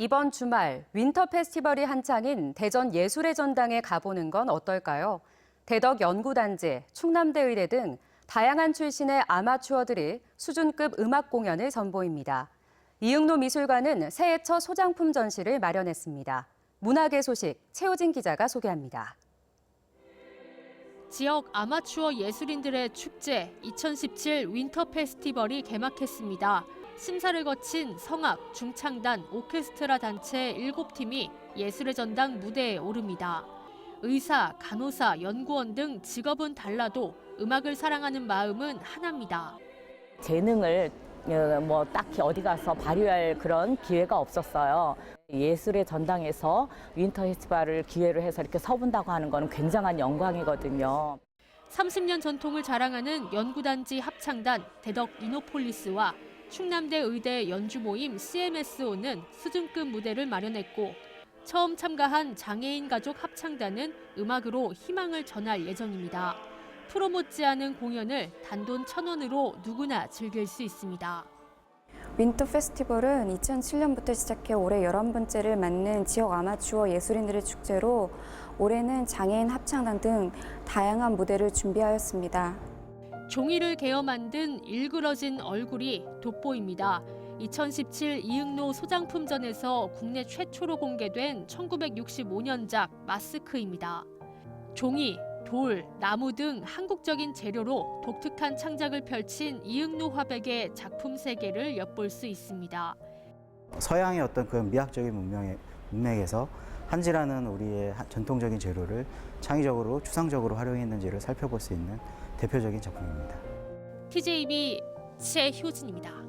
이번 주말 윈터 페스티벌이 한창인 대전 예술의 전당에 가보는 건 어떨까요? 대덕 연구단지, 충남대 의대 등 다양한 출신의 아마추어들이 수준급 음악 공연을 선보입니다. 이응로 미술관은 새해 첫 소장품 전시를 마련했습니다. 문화계 소식 최호진 기자가 소개합니다. 지역 아마추어 예술인들의 축제 2017 윈터 페스티벌이 개막했습니다. 심사를 거친 성악, 중창단, 오케스트라 단체 7팀이 예술의 전당 무대에 오릅니다. 의사, 간호사, 연구원 등 직업은 달라도 음악을 사랑하는 마음은 하나입니다. 재능을 어, 뭐 딱히 어디 가서 발휘할 그런 기회가 없었어요. 예술의 전당에서 윈터 페스티벌을 기회로 해서 이렇게 서본다고 하는 건 굉장한 영광이거든요. 30년 전통을 자랑하는 연구단지 합창단 대덕 이노폴리스와 충남대 의대 연주 모임 CMSO는 수준급 무대를 마련했고 처음 참가한 장애인 가족 합창단은 음악으로 희망을 전할 예정입니다. 프로 못지않은 공연을 단돈 1,000원으로 누구나 즐길 수 있습니다. 윈터 페스티벌은 2007년부터 시작해 올해 11번째를 맞는 지역 아마추어 예술인들의 축제로 올해는 장애인 합창단 등 다양한 무대를 준비하였습니다. 종이를 개어 만든 일그러진 얼굴이 돋보입니다. 2017 이응로 소장품전에서 국내 최초로 공개된 1965년작 마스크입니다. 종이, 돌, 나무 등 한국적인 재료로 독특한 창작을 펼친 이응로 화백의 작품 세계를 엿볼 수 있습니다. 서양의 어떤 그 미학적인 문명의, 문맥에서 한지라는 우리의 하- 전통적인 재료를 창의적으로 추상적으로 활용했는지를 살펴볼 수 있는 대표적인 작품입니다. TJB 최효진입니다.